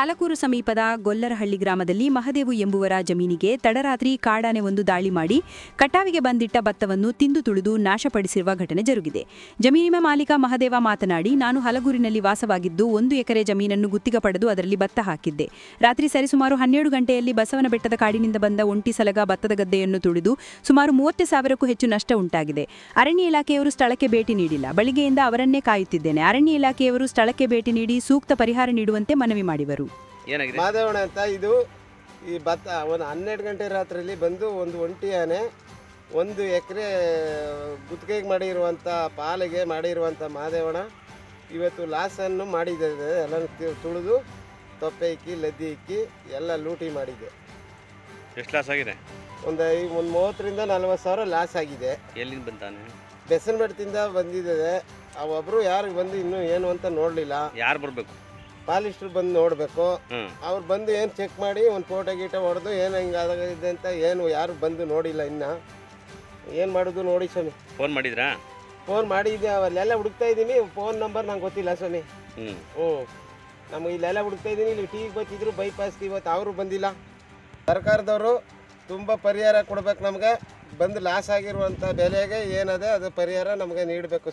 ಹಲಕೂರು ಸಮೀಪದ ಗೊಲ್ಲರಹಳ್ಳಿ ಗ್ರಾಮದಲ್ಲಿ ಮಹದೇವು ಎಂಬುವರ ಜಮೀನಿಗೆ ತಡರಾತ್ರಿ ಕಾಡಾನೆ ಒಂದು ದಾಳಿ ಮಾಡಿ ಕಟಾವಿಗೆ ಬಂದಿಟ್ಟ ಭತ್ತವನ್ನು ತಿಂದು ತುಳಿದು ನಾಶಪಡಿಸಿರುವ ಘಟನೆ ಜರುಗಿದೆ. ಜಮೀನಿನ ಮಾಲೀಕ ಮಹದೇವ ಮಾತನಾಡಿ, ನಾನು ಹಲಗೂರಿನಲ್ಲಿ ವಾಸವಾಗಿದ್ದು ಒಂದು ಎಕರೆ ಜಮೀನನ್ನು ಗುತ್ತಿಗೆ ಪಡೆದು ಅದರಲ್ಲಿ ಭತ್ತ ಹಾಕಿದ್ದೆ. ರಾತ್ರಿ ಸರಿಸುಮಾರು ಹನ್ನೆರಡು ಗಂಟೆಯಲ್ಲಿ ಬಸವನ ಬೆಟ್ಟದ ಕಾಡಿನಿಂದ ಬಂದ ಒಂಟಿ ಸಲಗ ಭತ್ತದ ಗದ್ದೆಯನ್ನು ತುಳಿದು ಸುಮಾರು ಮೂವತ್ತು ಸಾವಿರಕ್ಕೂ ಹೆಚ್ಚು ನಷ್ಟ ಉಂಟಾಗಿದೆ. ಅರಣ್ಯ ಇಲಾಖೆಯವರು ಸ್ಥಳಕ್ಕೆ ಭೇಟಿ ನೀಡಿಲ್ಲ. ಬಳಿಗೆಯಿಂದ ಅವರನ್ನೇ ಕಾಯುತ್ತಿದ್ದೇನೆ. ಅರಣ್ಯ ಇಲಾಖೆಯವರು ಸ್ಥಳಕ್ಕೆ ಭೇಟಿ ನೀಡಿ ಸೂಕ್ತ ಪರಿಹಾರ ನೀಡುವಂತೆ ಮನವಿ ಮಾಡಿದರು. ಏನಾಗಿದೆ? ಮಾದೇವಣ ಅಂತ ಇದು ಈ ಭತ್ತ ಒಂದು ಹನ್ನೆರಡು ಗಂಟೆ ರಾತ್ರಿಯಲ್ಲಿ ಬಂದು ಒಂದು ಒಂಟಿ ಆನೆ ಒಂದು ಎಕರೆ ಗುತ್ತಿಗೆಗೆ ಮಾಡಿರುವಂಥ ಪಾಲಿಗೆ ಮಾಡಿರುವಂಥ ಮಾದೇವಣ ಇವತ್ತು ಲಾಸನ್ನು ಮಾಡಿದೆ. ಎಲ್ಲ ತುಳಿದು ತೊಪ್ಪೆ ಇಕ್ಕಿ ಲದ್ದಿ ಇಕ್ಕಿ ಎಲ್ಲ ಲೂಟಿ ಮಾಡಿದೆ. ಎಷ್ಟು ಲಾಸ್ ಆಗಿದೆ? ಒಂದು ಐ ಒಂದು ಮೂವತ್ತರಿಂದ ನಲ್ವತ್ತು ಸಾವಿರ ಲಾಸ್ ಆಗಿದೆ. ಎಲ್ಲಿಂದ ಬಂತಾನೆ ಬೆಸನ್ಬೆಟ್ಟದಿಂದ ಬಂದಿದೆ. ಆ ಒಬ್ಬರು ಯಾರಿಗೆ ಬಂದು ಇನ್ನೂ ಏನು ಅಂತ ನೋಡಲಿಲ್ಲ. ಯಾರು ಬರಬೇಕು? ಪಾಲಿಸ್ಟ್ರು ಬಂದು ನೋಡಬೇಕು. ಅವ್ರು ಬಂದು ಏನು ಚೆಕ್ ಮಾಡಿ ಒಂದು ಫೋಟೋ ಗೀಟ ಹೊಡೆದು ಏನು ಹಿಂಗಾಗಿದೆ ಅಂತ ಏನು ಯಾರು ಬಂದು ನೋಡಿಲ್ಲ ಇನ್ನು. ಏನು ಮಾಡೋದು ನೋಡಿ ಸ್ವಾಮಿ. ಫೋನ್ ಮಾಡಿದ್ರಾ? ಫೋನ್ ಮಾಡಿದ್ದೆ ಅಲ್ಲೆಲ್ಲ ಹುಡುಕ್ತಾ ಇದ್ದೀನಿ. ಫೋನ್ ನಂಬರ್ ನಂಗೆ ಗೊತ್ತಿಲ್ಲ ಸ್ವಾಮಿ. ಹ್ಞೂ. ನಮಗೆ ಇಲ್ಲೆಲ್ಲ ಹುಡುಕ್ತಾ ಇದ್ದೀನಿ. ಇಲ್ಲಿ ಟಿವಿಗೆ ಬತ್ತಿದ್ರು ಬರ್ತಿದ್ರು ಬೈಪಾಸ್ಗೆ ಇವತ್ತು ಅವರು ಬಂದಿಲ್ಲ. ಸರ್ಕಾರದವರು ತುಂಬ ಪರಿಹಾರ ಕೊಡ್ಬೇಕು ನಮಗೆ. ಬಂದು ಲಾಸ್ ಆಗಿರುವಂಥ ಬೆಲೆಗೆ ಏನದೆ ಅದು ಪರಿಹಾರ ನಮಗೆ ನೀಡಬೇಕು